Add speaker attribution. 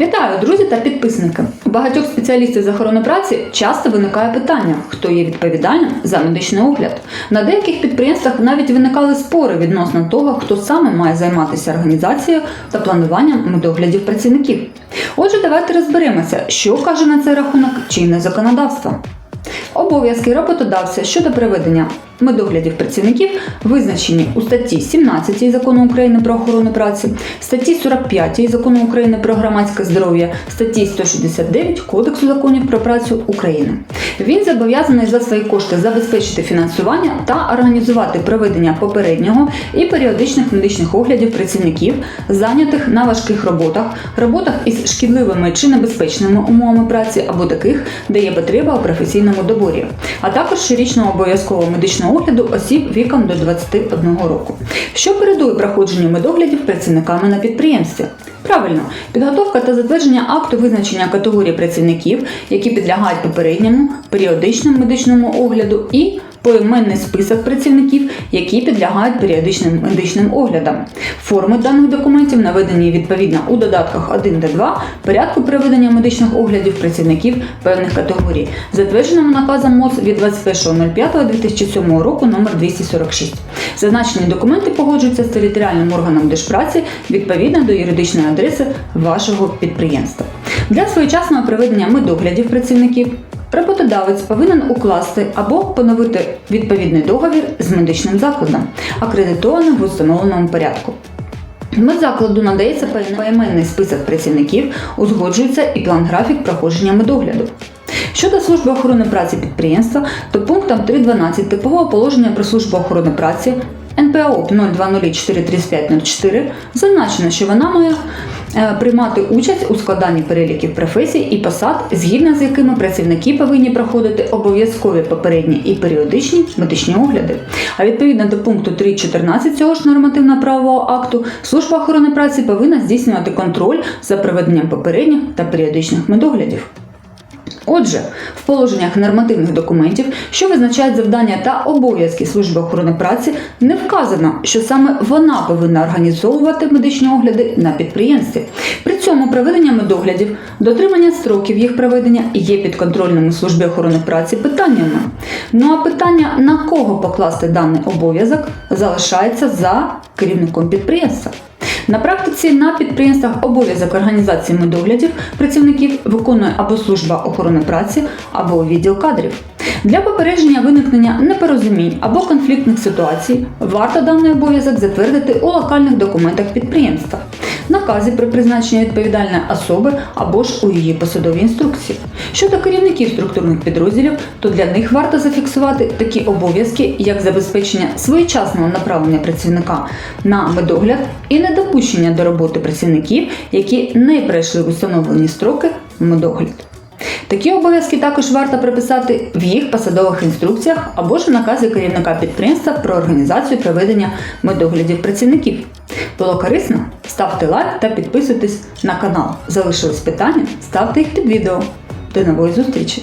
Speaker 1: Вітаю, друзі та підписники. У багатьох спеціалістів з охорони праці часто виникає питання, хто є відповідальним за медичний огляд. На деяких підприємствах навіть виникали спори відносно того, хто саме має займатися організацією та плануванням медоглядів працівників. Отже, давайте розберемося, що каже на цей рахунок чинне законодавство. Обов'язки роботодавця щодо проведення медоглядів працівників визначені у статті 17 Закону України про охорону праці, статті 45 Закону України про громадське здоров'я, статті 169 Кодексу законів про працю України. Він зобов'язаний за свої кошти забезпечити фінансування та організувати проведення попереднього і періодичних медичних оглядів працівників, зайнятих на важких роботах, роботах із шкідливими чи небезпечними умовами праці або таких, де є потреба у професійному доборі, а також щорічного обов'язкового медичного огляду осіб віком до 21 року, що передує проходженню медоглядів працівниками на підприємстві. Правильно, підготовка та затвердження акту визначення категорії працівників, які підлягають попередньому, періодичному медичному огляду і поіменний список працівників, які підлягають періодичним медичним оглядам. Форми даних документів наведені відповідно у додатках 1 та 2 порядку проведення медичних оглядів працівників певних категорій, затвердженому наказом МОЗ від 21.05.2007 року номер 246. Зазначені документи погоджуються з територіальним органом держпраці відповідно до юридичної адреси вашого підприємства. Для своєчасного проведення медоглядів працівників Роботодавець повинен укласти або поновити відповідний договір з медичним закладом, акредитованим в установленому порядку. Медзакладу надається поіменний список працівників, узгоджується і план графік проходження медогляду. Щодо служби охорони праці підприємства, то пунктом 3.12 типового положення про службу охорони праці НПО 020433504 зазначено, що вона має е, приймати участь у складанні переліків професій і посад, згідно з якими працівники повинні проходити обов'язкові попередні і періодичні медичні огляди. А відповідно до пункту 3.14 цього ж нормативно-правового акту, служба охорони праці повинна здійснювати контроль за проведенням попередніх та періодичних медоглядів. Отже, в положеннях нормативних документів, що визначають завдання та обов'язки служби охорони праці, не вказано, що саме вона повинна організовувати медичні огляди на підприємстві. При цьому проведення медоглядів, дотримання строків їх проведення є підконтрольними службі охорони праці питаннями. Ну а питання на кого покласти даний обов'язок залишається за керівником підприємства. На практиці на підприємствах обов'язок організації медоглядів працівників виконує або служба охорони праці, або відділ кадрів. Для попередження виникнення непорозумінь або конфліктних ситуацій варто даний обов'язок затвердити у локальних документах підприємства, наказі про призначення відповідальної особи або ж у її посадовій інструкції. Щодо керівників структурних підрозділів, то для них варто зафіксувати такі обов'язки, як забезпечення своєчасного направлення працівника на медогляд і недопущення до роботи працівників, які не пройшли установлені строки медогляд. Такі обов'язки також варто прописати в їх посадових інструкціях або ж в наказі керівника підприємства про організацію проведення медоглядів працівників. Було корисно? Ставте лайк та підписуйтесь на канал. Залишились питання? Ставте їх під відео. До нової зустрічі!